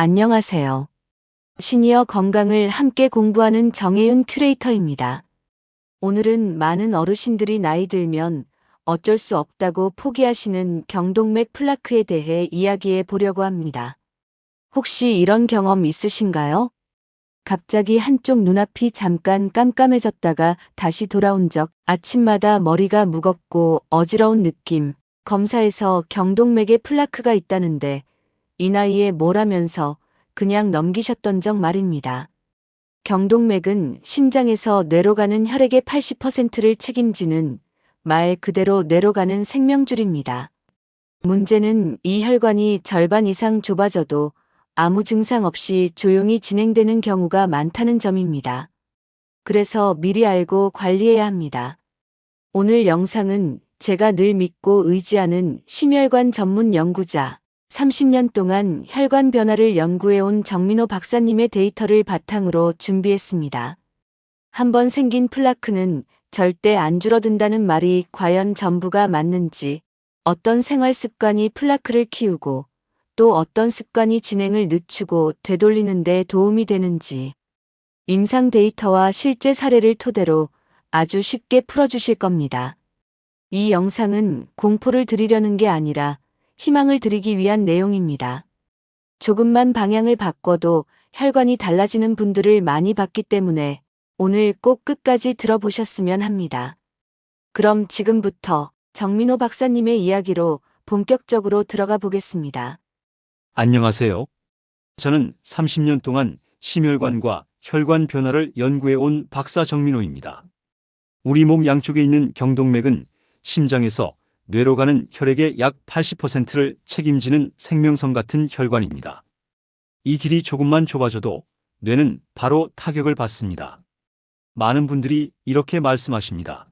안녕하세요. 시니어 건강을 함께 공부하는 정혜윤 큐레이터입니다. 오늘은 많은 어르신들이 나이 들면 어쩔 수 없다고 포기하시는 경동맥 플라크에 대해 이야기해 보려고 합니다. 혹시 이런 경험 있으신가요? 갑자기 한쪽 눈앞이 잠깐 깜깜해졌다가 다시 돌아온 적, 아침마다 머리가 무겁고 어지러운 느낌, 검사에서 경동맥에 플라크가 있다는데 이 나이에 뭘 하면서 그냥 넘기셨던 적 말입니다. 경동맥은 심장에서 뇌로 가는 혈액의 80%를 책임지는 말 그대로 뇌로 가는 생명줄입니다. 문제는 이 혈관이 절반 이상 좁아져도 아무 증상 없이 조용히 진행되는 경우가 많다는 점입니다. 그래서 미리 알고 관리해야 합니다. 오늘 영상은 제가 늘 믿고 의지하는 심혈관 전문 연구자, 30년 동안 혈관 변화를 연구해온 정민호 박사님의 데이터를 바탕으로 준비했습니다. 한번 생긴 플라크는 절대 안 줄어든다는 말이 과연 전부가 맞는지, 어떤 생활 습관이 플라크를 키우고 또 어떤 습관이 진행을 늦추고 되돌리는 데 도움이 되는지, 임상 데이터와 실제 사례를 토대로 아주 쉽게 풀어주실 겁니다. 이 영상은 공포를 드리려는 게 아니라 희망을 드리기 위한 내용입니다. 조금만 방향을 바꿔도 혈관이 달라지는 분들을 많이 봤기 때문에 오늘 꼭 끝까지 들어보셨으면 합니다. 그럼 지금부터 정민호 박사님의 이야기로 본격적으로 들어가 보겠습니다. 안녕하세요. 저는 30년 동안 심혈관과 혈관 변화를 연구해 온 박사 정민호입니다. 우리 몸 양쪽에 있는 경동맥은 심장에서 뇌로 가는 혈액의 약 80%를 책임지는 생명선 같은 혈관입니다. 이 길이 조금만 좁아져도 뇌는 바로 타격을 받습니다. 많은 분들이 이렇게 말씀하십니다.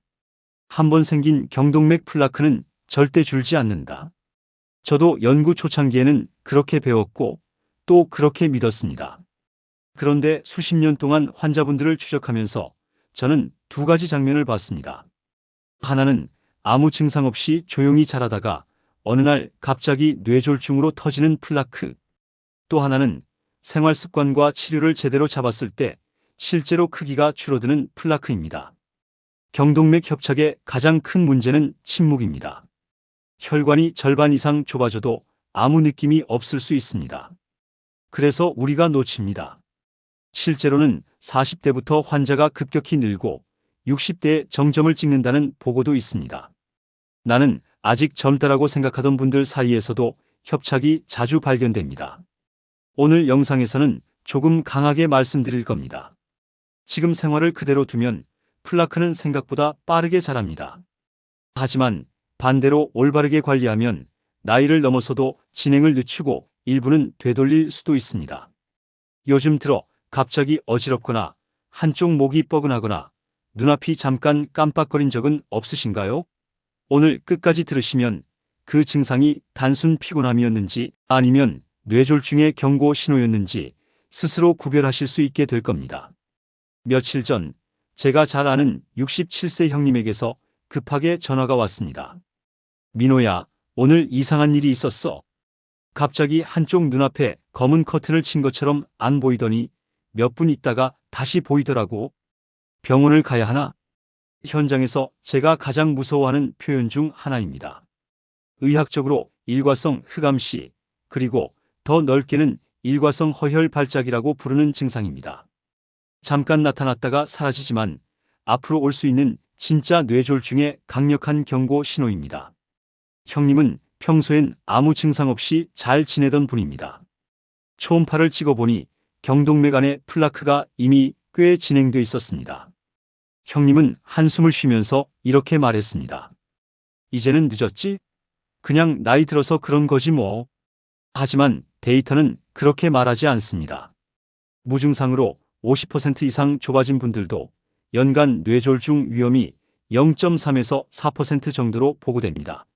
한 번 생긴 경동맥 플라크는 절대 줄지 않는다. 저도 연구 초창기에는 그렇게 배웠고 또 그렇게 믿었습니다. 그런데 수십 년 동안 환자분들을 추적하면서 저는 두 가지 장면을 봤습니다. 하나는 아무 증상 없이 조용히 자라다가 어느 날 갑자기 뇌졸중으로 터지는 플라크. 또 하나는 생활 습관과 치료를 제대로 잡았을 때 실제로 크기가 줄어드는 플라크입니다. 경동맥 협착의 가장 큰 문제는 침묵입니다. 혈관이 절반 이상 좁아져도 아무 느낌이 없을 수 있습니다. 그래서 우리가 놓칩니다. 실제로는 40대부터 환자가 급격히 늘고 60대에 정점을 찍는다는 보고도 있습니다. 나는 아직 젊다라고 생각하던 분들 사이에서도 협착이 자주 발견됩니다. 오늘 영상에서는 조금 강하게 말씀드릴 겁니다. 지금 생활을 그대로 두면 플라크는 생각보다 빠르게 자랍니다. 하지만 반대로 올바르게 관리하면 나이를 넘어서도 진행을 늦추고 일부는 되돌릴 수도 있습니다. 요즘 들어 갑자기 어지럽거나 한쪽 목이 뻐근하거나 눈앞이 잠깐 깜빡거린 적은 없으신가요? 오늘 끝까지 들으시면 그 증상이 단순 피곤함이었는지 아니면 뇌졸중의 경고 신호였는지 스스로 구별하실 수 있게 될 겁니다. 며칠 전 제가 잘 아는 67세 형님에게서 급하게 전화가 왔습니다. 민호야, 오늘 이상한 일이 있었어. 갑자기 한쪽 눈앞에 검은 커튼을 친 것처럼 안 보이더니 몇 분 있다가 다시 보이더라고. 병원을 가야 하나? 현장에서 제가 가장 무서워하는 표현 중 하나입니다. 의학적으로 일과성 흑암시, 그리고 더 넓게는 일과성 허혈 발작이라고 부르는 증상입니다. 잠깐 나타났다가 사라지지만 앞으로 올 수 있는 진짜 뇌졸중의 강력한 경고 신호입니다. 형님은 평소엔 아무 증상 없이 잘 지내던 분입니다. 초음파를 찍어보니 경동맥 안에 플라크가 이미 꽤 진행돼 있었습니다. 형님은 한숨을 쉬면서 이렇게 말했습니다. 이제는 늦었지? 그냥 나이 들어서 그런 거지 뭐. 하지만 데이터는 그렇게 말하지 않습니다. 무증상으로 50% 이상 좁아진 분들도 연간 뇌졸중 위험이 0.3에서 4% 정도로 보고됩니다.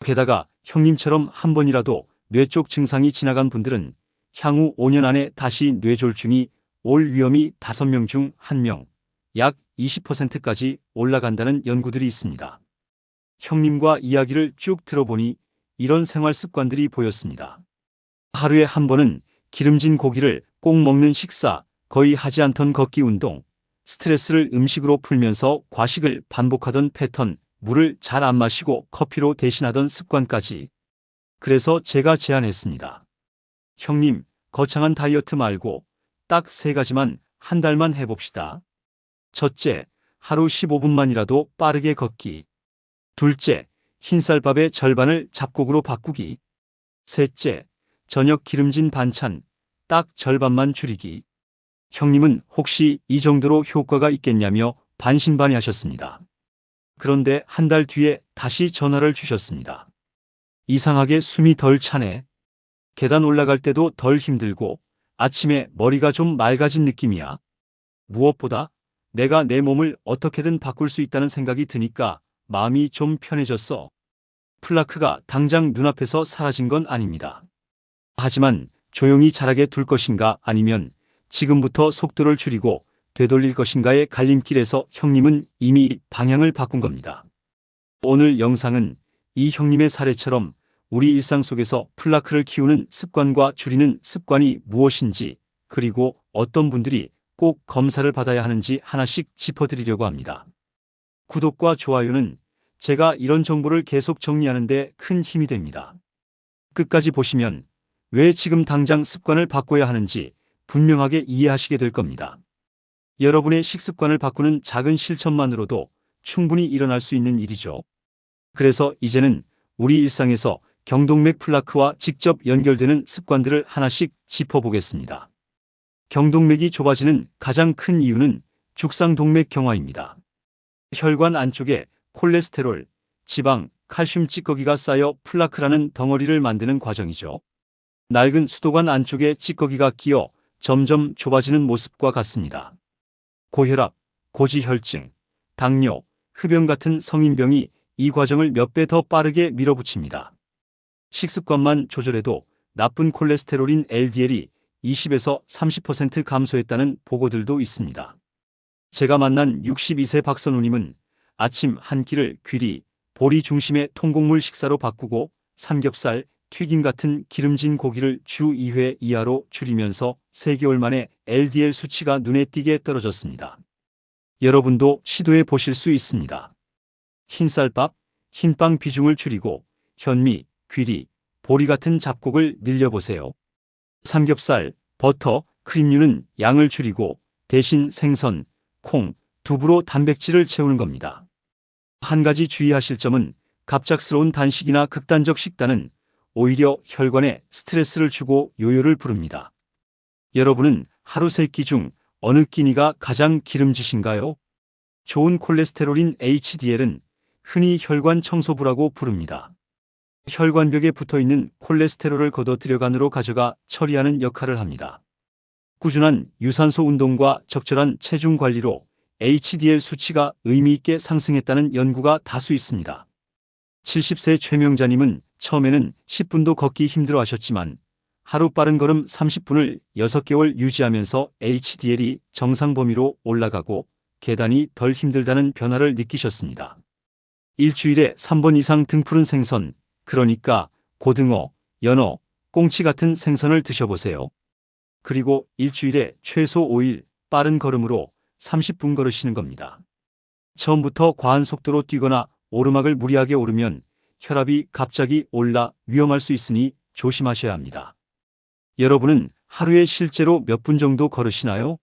게다가 형님처럼 한 번이라도 뇌 쪽 증상이 지나간 분들은 향후 5년 안에 다시 뇌졸중이 올 위험이 5명 중 1명, 약 20%까지 올라간다는 연구들이 있습니다. 형님과 이야기를 쭉 들어보니 이런 생활 습관들이 보였습니다. 하루에 한 번은 기름진 고기를 꼭 먹는 식사, 거의 하지 않던 걷기 운동, 스트레스를 음식으로 풀면서 과식을 반복하던 패턴, 물을 잘 안 마시고 커피로 대신하던 습관까지. 그래서 제가 제안했습니다. 형님, 거창한 다이어트 말고 딱 세 가지만 한 달만 해봅시다. 첫째, 하루 15분만이라도 빠르게 걷기. 둘째, 흰쌀밥의 절반을 잡곡으로 바꾸기. 셋째, 저녁 기름진 반찬 딱 절반만 줄이기. 형님은 혹시 이 정도로 효과가 있겠냐며 반신반의하셨습니다. 그런데 한 달 뒤에 다시 전화를 주셨습니다. 이상하게 숨이 덜 차네. 계단 올라갈 때도 덜 힘들고 아침에 머리가 좀 맑아진 느낌이야. 무엇보다 내가 내 몸을 어떻게든 바꿀 수 있다는 생각이 드니까 마음이 좀 편해졌어. 플라크가 당장 눈앞에서 사라진 건 아닙니다. 하지만 조용히 자라게 둘 것인가 아니면 지금부터 속도를 줄이고 되돌릴 것인가의 갈림길에서 형님은 이미 방향을 바꾼 겁니다. 오늘 영상은 이 형님의 사례처럼 우리 일상 속에서 플라크를 키우는 습관과 줄이는 습관이 무엇인지 그리고 어떤 분들이 꼭 검사를 받아야 하는지 하나씩 짚어드리려고 합니다. 구독과 좋아요는 제가 이런 정보를 계속 정리하는데 큰 힘이 됩니다. 끝까지 보시면 왜 지금 당장 습관을 바꿔야 하는지 분명하게 이해하시게 될 겁니다. 여러분의 식습관을 바꾸는 작은 실천만으로도 충분히 일어날 수 있는 일이죠. 그래서 이제는 우리 일상에서 경동맥 플라크와 직접 연결되는 습관들을 하나씩 짚어보겠습니다. 경동맥이 좁아지는 가장 큰 이유는 죽상동맥 경화입니다. 혈관 안쪽에 콜레스테롤, 지방, 칼슘 찌꺼기가 쌓여 플라크라는 덩어리를 만드는 과정이죠. 낡은 수도관 안쪽에 찌꺼기가 끼어 점점 좁아지는 모습과 같습니다. 고혈압, 고지혈증, 당뇨, 흡연 같은 성인병이 이 과정을 몇 배 더 빠르게 밀어붙입니다. 식습관만 조절해도 나쁜 콜레스테롤인 LDL이 20에서 30% 감소했다는 보고들도 있습니다. 제가 만난 62세 박선우님은 아침 한 끼를 귀리, 보리 중심의 통곡물 식사로 바꾸고 삼겹살, 튀김 같은 기름진 고기를 주 2회 이하로 줄이면서 3개월 만에 LDL 수치가 눈에 띄게 떨어졌습니다. 여러분도 시도해 보실 수 있습니다. 흰쌀밥, 흰빵 비중을 줄이고 현미, 귀리, 보리 같은 잡곡을 늘려보세요. 삼겹살, 버터, 크림류는 양을 줄이고 대신 생선, 콩, 두부로 단백질을 채우는 겁니다. 한 가지 주의하실 점은 갑작스러운 단식이나 극단적 식단은 오히려 혈관에 스트레스를 주고 요요를 부릅니다. 여러분은 하루 세 끼 중 어느 끼니가 가장 기름지신가요? 좋은 콜레스테롤인 HDL은 흔히 혈관 청소부라고 부릅니다. 혈관벽에 붙어 있는 콜레스테롤을 걷어들여 간으로 가져가 처리하는 역할을 합니다. 꾸준한 유산소 운동과 적절한 체중 관리로 HDL 수치가 의미 있게 상승했다는 연구가 다수 있습니다. 70세 최명자님은 처음에는 10분도 걷기 힘들어 하셨지만 하루 빠른 걸음 30분을 6개월 유지하면서 HDL이 정상 범위로 올라가고 계단이 덜 힘들다는 변화를 느끼셨습니다. 일주일에 3번 이상 등푸른 생선, 그러니까 고등어, 연어, 꽁치 같은 생선을 드셔보세요. 그리고 일주일에 최소 5일 빠른 걸음으로 30분 걸으시는 겁니다. 처음부터 과한 속도로 뛰거나 오르막을 무리하게 오르면 혈압이 갑자기 올라 위험할 수 있으니 조심하셔야 합니다. 여러분은 하루에 실제로 몇 분 정도 걸으시나요?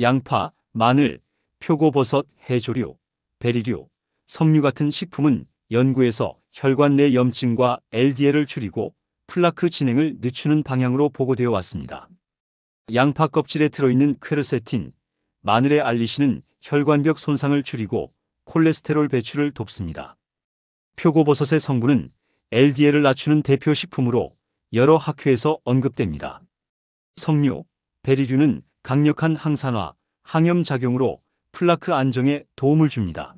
양파, 마늘, 표고버섯, 해조류, 베리류, 석류 같은 식품은 연구에서 혈관 내 염증과 LDL을 줄이고 플라크 진행을 늦추는 방향으로 보고되어 왔습니다. 양파 껍질에 들어있는 퀘르세틴, 마늘의 알리신은 혈관벽 손상을 줄이고 콜레스테롤 배출을 돕습니다. 표고버섯의 성분은 LDL을 낮추는 대표 식품으로 여러 학회에서 언급됩니다. 석류, 베리류는 강력한 항산화, 항염 작용으로 플라크 안정에 도움을 줍니다.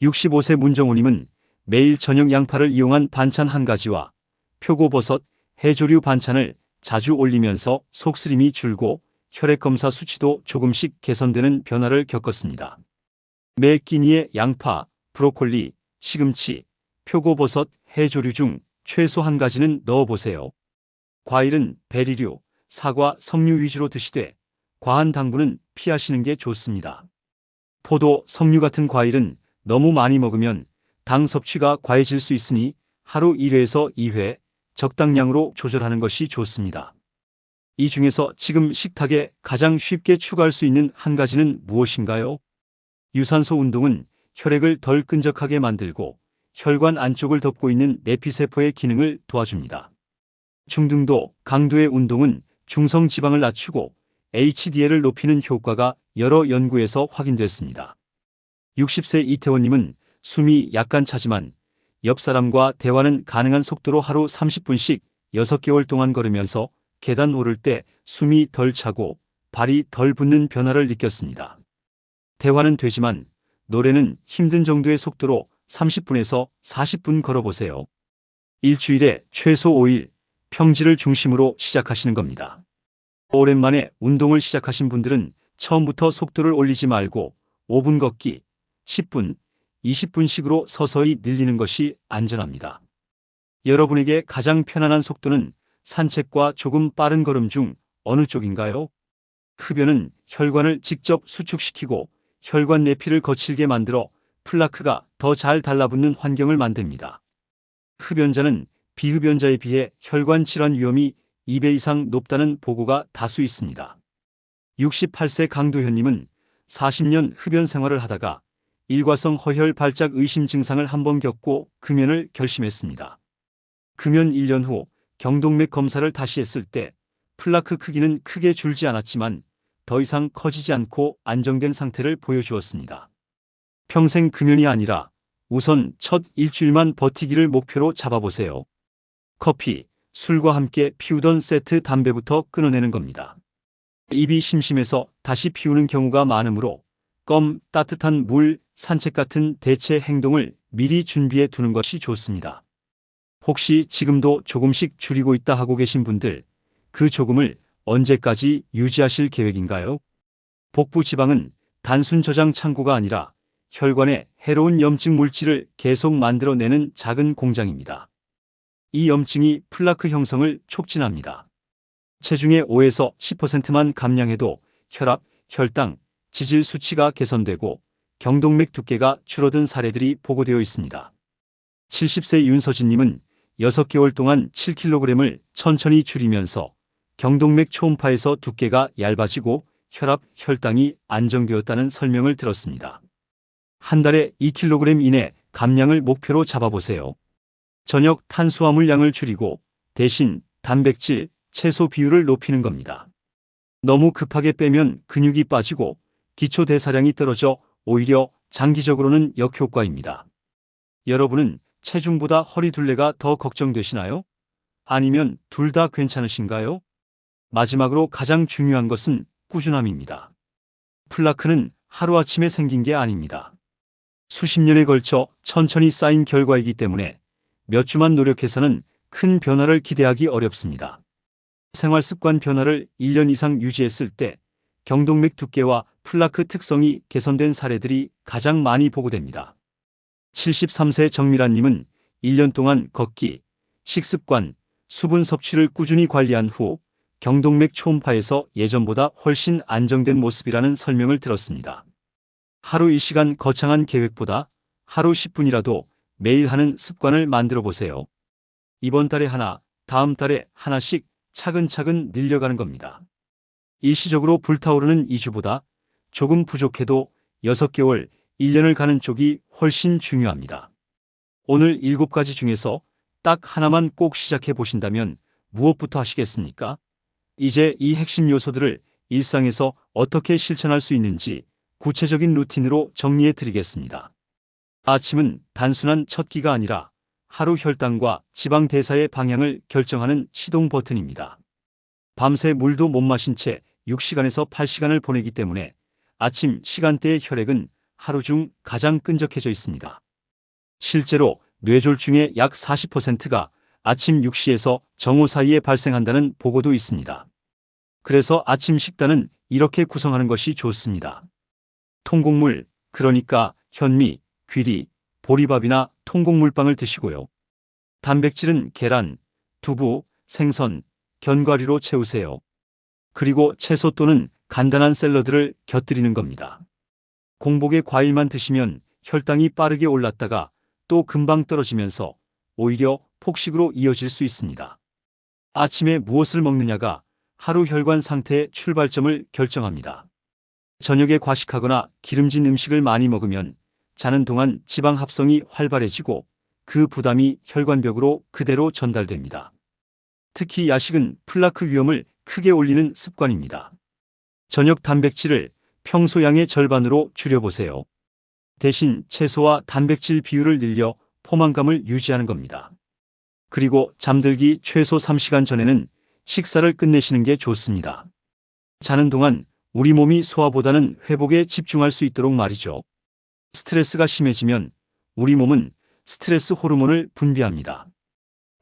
65세 문정호님은 매일 저녁 양파를 이용한 반찬 한 가지와 표고버섯, 해조류 반찬을 자주 올리면서 속쓰림이 줄고 혈액검사 수치도 조금씩 개선되는 변화를 겪었습니다. 매 끼니에 양파, 브로콜리, 시금치, 표고버섯, 해조류 중 최소 한 가지는 넣어보세요. 과일은 베리류, 사과, 석류 위주로 드시되 과한 당분은 피하시는 게 좋습니다. 포도, 석류 같은 과일은 너무 많이 먹으면 당 섭취가 과해질 수 있으니 하루 1회에서 2회 적당량으로 조절하는 것이 좋습니다. 이 중에서 지금 식탁에 가장 쉽게 추가할 수 있는 한 가지는 무엇인가요? 유산소 운동은 혈액을 덜 끈적하게 만들고 혈관 안쪽을 덮고 있는 내피세포의 기능을 도와줍니다. 중등도, 강도의 운동은 중성 지방을 낮추고 HDL을 높이는 효과가 여러 연구에서 확인됐습니다. 60세 이태원님은 숨이 약간 차지만 옆 사람과 대화는 가능한 속도로 하루 30분씩 6개월 동안 걸으면서 계단 오를 때 숨이 덜 차고 발이 덜 붓는 변화를 느꼈습니다. 대화는 되지만 노래는 힘든 정도의 속도로 30분에서 40분 걸어보세요. 일주일에 최소 5일 평지를 중심으로 시작하시는 겁니다. 오랜만에 운동을 시작하신 분들은 처음부터 속도를 올리지 말고 5분 걷기, 10분, 20분씩으로 서서히 늘리는 것이 안전합니다. 여러분에게 가장 편안한 속도는 산책과 조금 빠른 걸음 중 어느 쪽인가요? 흡연은 혈관을 직접 수축시키고 혈관 내피를 거칠게 만들어 플라크가 더 잘 달라붙는 환경을 만듭니다. 흡연자는 비흡연자에 비해 혈관 질환 위험이 2배 이상 높다는 보고가 다수 있습니다. 68세 강도현님은 40년 흡연 생활을 하다가 일과성 허혈 발작 의심 증상을 한번 겪고 금연을 결심했습니다. 금연 1년 후 경동맥 검사를 다시 했을 때 플라크 크기는 크게 줄지 않았지만 더 이상 커지지 않고 안정된 상태를 보여주었습니다. 평생 금연이 아니라 우선 첫 일주일만 버티기를 목표로 잡아보세요. 커피, 술과 함께 피우던 세트 담배부터 끊어내는 겁니다. 입이 심심해서 다시 피우는 경우가 많으므로 껌, 따뜻한 물, 산책 같은 대체 행동을 미리 준비해 두는 것이 좋습니다. 혹시 지금도 조금씩 줄이고 있다 하고 계신 분들, 그 조금을 언제까지 유지하실 계획인가요? 복부 지방은 단순 저장 창고가 아니라 혈관에 해로운 염증 물질을 계속 만들어내는 작은 공장입니다. 이 염증이 플라크 형성을 촉진합니다. 체중의 5에서 10%만 감량해도 혈압, 혈당, 지질 수치가 개선되고 경동맥 두께가 줄어든 사례들이 보고되어 있습니다. 70세 윤서진님은 6개월 동안 7kg을 천천히 줄이면서 경동맥 초음파에서 두께가 얇아지고 혈압, 혈당이 안정되었다는 설명을 들었습니다. 한 달에 2kg 이내 감량을 목표로 잡아보세요. 저녁 탄수화물 양을 줄이고 대신 단백질, 채소 비율을 높이는 겁니다. 너무 급하게 빼면 근육이 빠지고 기초 대사량이 떨어져 오히려 장기적으로는 역효과입니다. 여러분은 체중보다 허리 둘레가 더 걱정되시나요? 아니면 둘 다 괜찮으신가요? 마지막으로 가장 중요한 것은 꾸준함입니다. 플라크는 하루아침에 생긴 게 아닙니다. 수십 년에 걸쳐 천천히 쌓인 결과이기 때문에 몇 주만 노력해서는 큰 변화를 기대하기 어렵습니다. 생활 습관 변화를 1년 이상 유지했을 때 경동맥 두께와 플라크 특성이 개선된 사례들이 가장 많이 보고됩니다. 73세 정미란님은 1년 동안 걷기, 식습관, 수분 섭취를 꾸준히 관리한 후 경동맥 초음파에서 예전보다 훨씬 안정된 모습이라는 설명을 들었습니다. 하루 1시간 거창한 계획보다 하루 10분이라도 매일 하는 습관을 만들어 보세요. 이번 달에 하나, 다음 달에 하나씩 차근차근 늘려가는 겁니다. 일시적으로 불타오르는 2주보다 조금 부족해도 6개월, 1년을 가는 쪽이 훨씬 중요합니다. 오늘 7가지 중에서 딱 하나만 꼭 시작해 보신다면 무엇부터 하시겠습니까? 이제 이 핵심 요소들을 일상에서 어떻게 실천할 수 있는지 구체적인 루틴으로 정리해 드리겠습니다. 아침은 단순한 첫 끼가 아니라 하루 혈당과 지방 대사의 방향을 결정하는 시동 버튼입니다. 밤새 물도 못 마신 채 6시간에서 8시간을 보내기 때문에 아침 시간대의 혈액은 하루 중 가장 끈적해져 있습니다. 실제로 뇌졸중의 약 40%가 아침 6시에서 정오 사이에 발생한다는 보고도 있습니다. 그래서 아침 식단은 이렇게 구성하는 것이 좋습니다. 통곡물, 그러니까 현미, 귀리, 보리밥이나 통곡물빵을 드시고요. 단백질은 계란, 두부, 생선, 견과류로 채우세요. 그리고 채소 또는 간단한 샐러드를 곁들이는 겁니다. 공복에 과일만 드시면 혈당이 빠르게 올랐다가 또 금방 떨어지면서 오히려 폭식으로 이어질 수 있습니다. 아침에 무엇을 먹느냐가 하루 혈관 상태의 출발점을 결정합니다. 저녁에 과식하거나 기름진 음식을 많이 먹으면 자는 동안 지방 합성이 활발해지고 그 부담이 혈관벽으로 그대로 전달됩니다. 특히 야식은 플라크 위험을 크게 올리는 습관입니다. 저녁 단백질을 평소 양의 절반으로 줄여보세요. 대신 채소와 단백질 비율을 늘려 포만감을 유지하는 겁니다. 그리고 잠들기 최소 3시간 전에는 식사를 끝내시는 게 좋습니다. 자는 동안 우리 몸이 소화보다는 회복에 집중할 수 있도록 말이죠. 스트레스가 심해지면 우리 몸은 스트레스 호르몬을 분비합니다.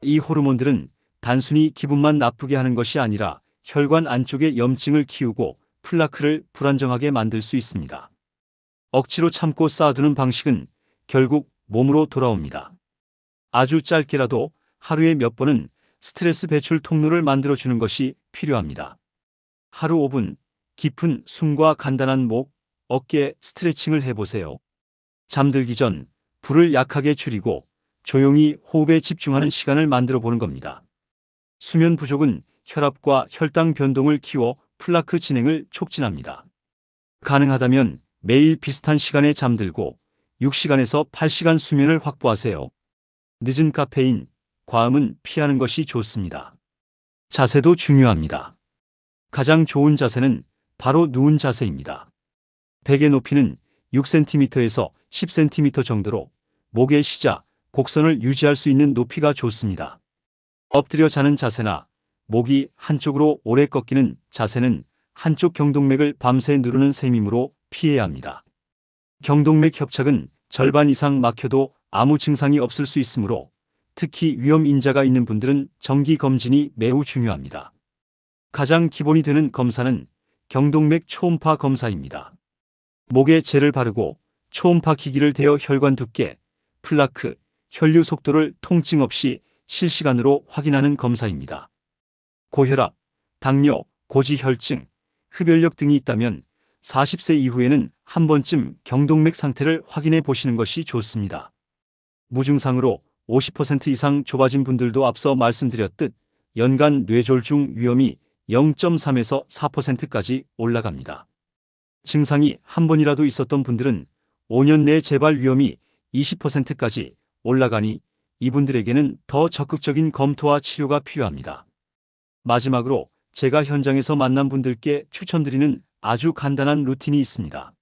이 호르몬들은 단순히 기분만 나쁘게 하는 것이 아니라 혈관 안쪽에 염증을 키우고 플라크를 불안정하게 만들 수 있습니다. 억지로 참고 쌓아두는 방식은 결국 몸으로 돌아옵니다. 아주 짧게라도 하루에 몇 번은 스트레스 배출 통로를 만들어주는 것이 필요합니다. 하루 5분 깊은 숨과 간단한 목, 어깨 스트레칭을 해보세요. 잠들기 전 불을 약하게 줄이고 조용히 호흡에 집중하는 시간을 만들어 보는 겁니다. 수면 부족은 혈압과 혈당 변동을 키워 플라크 진행을 촉진합니다. 가능하다면 매일 비슷한 시간에 잠들고 6시간에서 8시간 수면을 확보하세요. 늦은 카페인, 과음은 피하는 것이 좋습니다. 자세도 중요합니다. 가장 좋은 자세는 바로 누운 자세입니다. 베개 높이는 6cm에서 10cm 정도로 목의 시작, 곡선을 유지할 수 있는 높이가 좋습니다. 엎드려 자는 자세나 목이 한쪽으로 오래 꺾이는 자세는 한쪽 경동맥을 밤새 누르는 셈이므로 피해야 합니다. 경동맥 협착은 절반 이상 막혀도 아무 증상이 없을 수 있으므로 특히 위험 인자가 있는 분들은 정기 검진이 매우 중요합니다. 가장 기본이 되는 검사는 경동맥 초음파 검사입니다. 목에 젤을 바르고 초음파 기기를 대어 혈관 두께, 플라크, 혈류 속도를 통증 없이 실시간으로 확인하는 검사입니다. 고혈압, 당뇨, 고지혈증, 흡연력 등이 있다면 40세 이후에는 한 번쯤 경동맥 상태를 확인해 보시는 것이 좋습니다. 무증상으로 50% 이상 좁아진 분들도 앞서 말씀드렸듯 연간 뇌졸중 위험이 0.3에서 4%까지 올라갑니다. 증상이 한 번이라도 있었던 분들은 5년 내 재발 위험이 20%까지 올라가니 이분들에게는 더 적극적인 검토와 치료가 필요합니다. 마지막으로 제가 현장에서 만난 분들께 추천드리는 아주 간단한 루틴이 있습니다.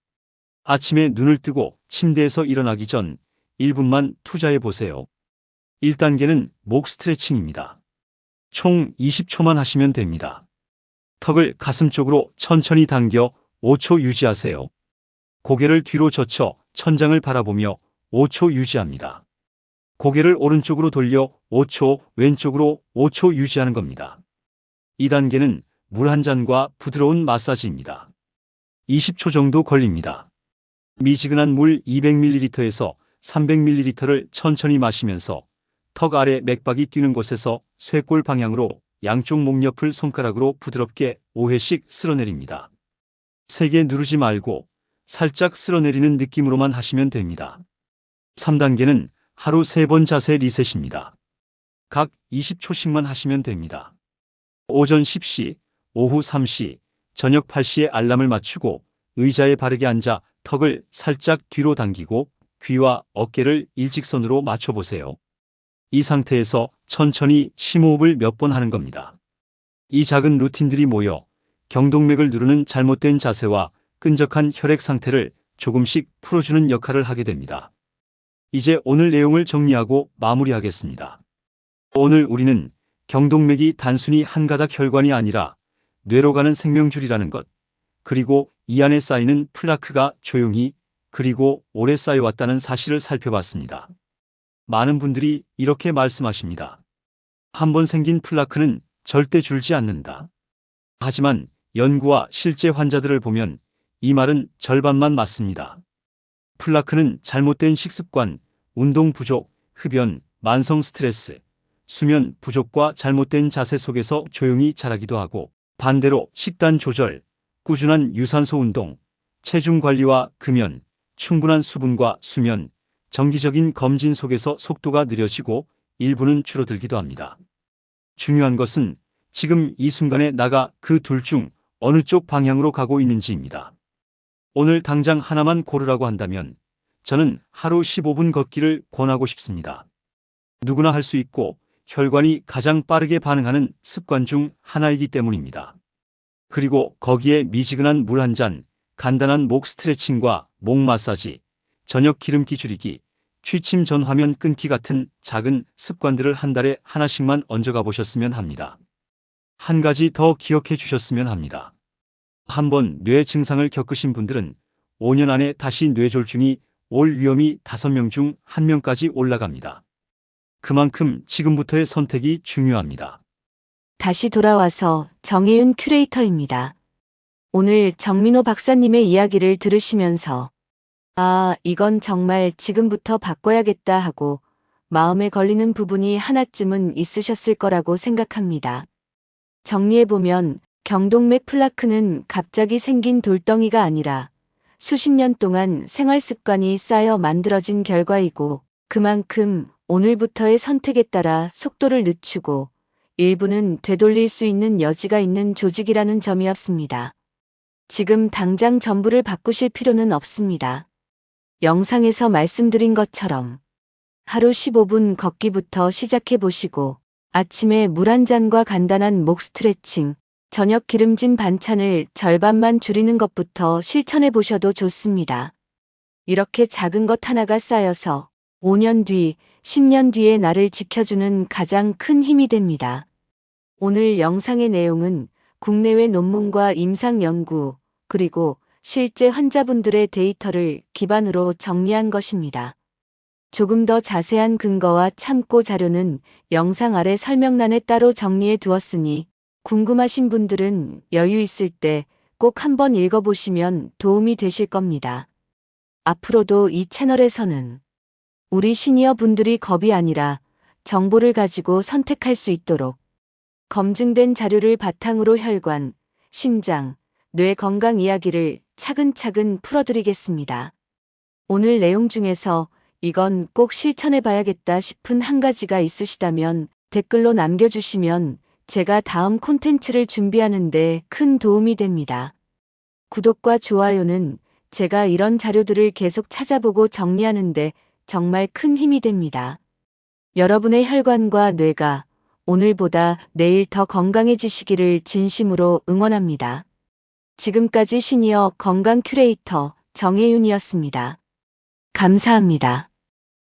아침에 눈을 뜨고 침대에서 일어나기 전 1분만 투자해 보세요. 1단계는 목 스트레칭입니다. 총 20초만 하시면 됩니다. 턱을 가슴 쪽으로 천천히 당겨 5초 유지하세요. 고개를 뒤로 젖혀 천장을 바라보며 5초 유지합니다. 고개를 오른쪽으로 돌려 5초, 왼쪽으로 5초 유지하는 겁니다. 2단계는 물 한 잔과 부드러운 마사지입니다. 20초 정도 걸립니다. 미지근한 물 200ml에서 300ml를 천천히 마시면서 턱 아래 맥박이 뛰는 곳에서 쇄골 방향으로 양쪽 목 옆을 손가락으로 부드럽게 5회씩 쓸어내립니다. 세게 누르지 말고 살짝 쓸어내리는 느낌으로만 하시면 됩니다. 3단계는 하루 3번 자세 리셋입니다. 각 20초씩만 하시면 됩니다. 오전 10시, 오후 3시, 저녁 8시에 알람을 맞추고 의자에 바르게 앉아 턱을 살짝 뒤로 당기고 귀와 어깨를 일직선으로 맞춰보세요. 이 상태에서 천천히 심호흡을 몇 번 하는 겁니다. 이 작은 루틴들이 모여 경동맥을 누르는 잘못된 자세와 끈적한 혈액 상태를 조금씩 풀어주는 역할을 하게 됩니다. 이제 오늘 내용을 정리하고 마무리하겠습니다. 오늘 우리는 경동맥이 단순히 한 가닥 혈관이 아니라 뇌로 가는 생명줄이라는 것, 그리고 이 안에 쌓이는 플라크가 조용히 그리고 오래 쌓여왔다는 사실을 살펴봤습니다. 많은 분들이 이렇게 말씀하십니다. 한 번 생긴 플라크는 절대 줄지 않는다. 하지만 연구와 실제 환자들을 보면 이 말은 절반만 맞습니다. 플라크는 잘못된 식습관, 운동 부족, 흡연, 만성 스트레스, 수면 부족과 잘못된 자세 속에서 조용히 자라기도 하고 반대로 식단 조절, 꾸준한 유산소 운동, 체중 관리와 금연, 충분한 수분과 수면, 정기적인 검진 속에서 속도가 느려지고 일부는 줄어들기도 합니다. 중요한 것은 지금 이 순간에 나가 그 둘 중 어느 쪽 방향으로 가고 있는지입니다. 오늘 당장 하나만 고르라고 한다면 저는 하루 15분 걷기를 권하고 싶습니다. 누구나 할 수 있고 혈관이 가장 빠르게 반응하는 습관 중 하나이기 때문입니다. 그리고 거기에 미지근한 물 한 잔, 간단한 목 스트레칭과 목 마사지, 저녁 기름기 줄이기, 취침 전 화면 끊기 같은 작은 습관들을 한 달에 하나씩만 얹어가 보셨으면 합니다. 한 가지 더 기억해 주셨으면 합니다. 한번 뇌 증상을 겪으신 분들은 5년 안에 다시 뇌졸중이 올 위험이 5명 중 1명까지 올라갑니다. 그만큼 지금부터의 선택이 중요합니다. 다시 돌아와서 정혜윤 큐레이터입니다. 오늘 정민호 박사님의 이야기를 들으시면서 아, 이건 정말 지금부터 바꿔야겠다 하고 마음에 걸리는 부분이 하나쯤은 있으셨을 거라고 생각합니다. 정리해보면 경동맥 플라크는 갑자기 생긴 돌덩이가 아니라 수십 년 동안 생활 습관이 쌓여 만들어진 결과이고 그만큼 오늘부터의 선택에 따라 속도를 늦추고 일부는 되돌릴 수 있는 여지가 있는 조직이라는 점이었습니다. 지금 당장 전부를 바꾸실 필요는 없습니다. 영상에서 말씀드린 것처럼 하루 15분 걷기부터 시작해 보시고 아침에 물 한 잔과 간단한 목 스트레칭, 저녁 기름진 반찬을 절반만 줄이는 것부터 실천해 보셔도 좋습니다. 이렇게 작은 것 하나가 쌓여서 5년 뒤, 10년 뒤에 나를 지켜주는 가장 큰 힘이 됩니다. 오늘 영상의 내용은 국내외 논문과 임상 연구, 그리고 실제 환자분들의 데이터를 기반으로 정리한 것입니다. 조금 더 자세한 근거와 참고 자료는 영상 아래 설명란에 따로 정리해 두었으니 궁금하신 분들은 여유 있을 때 꼭 한번 읽어보시면 도움이 되실 겁니다. 앞으로도 이 채널에서는 우리 시니어 분들이 겁이 아니라 정보를 가지고 선택할 수 있도록 검증된 자료를 바탕으로 혈관, 심장, 뇌 건강 이야기를 차근차근 풀어드리겠습니다. 오늘 내용 중에서 이건 꼭 실천해 봐야겠다 싶은 한 가지가 있으시다면 댓글로 남겨주시면 제가 다음 콘텐츠를 준비하는데 큰 도움이 됩니다. 구독과 좋아요는 제가 이런 자료들을 계속 찾아보고 정리하는데 정말 큰 힘이 됩니다. 여러분의 혈관과 뇌가 오늘보다 내일 더 건강해지시기를 진심으로 응원합니다. 지금까지 시니어 건강 큐레이터 정혜윤이었습니다. 감사합니다.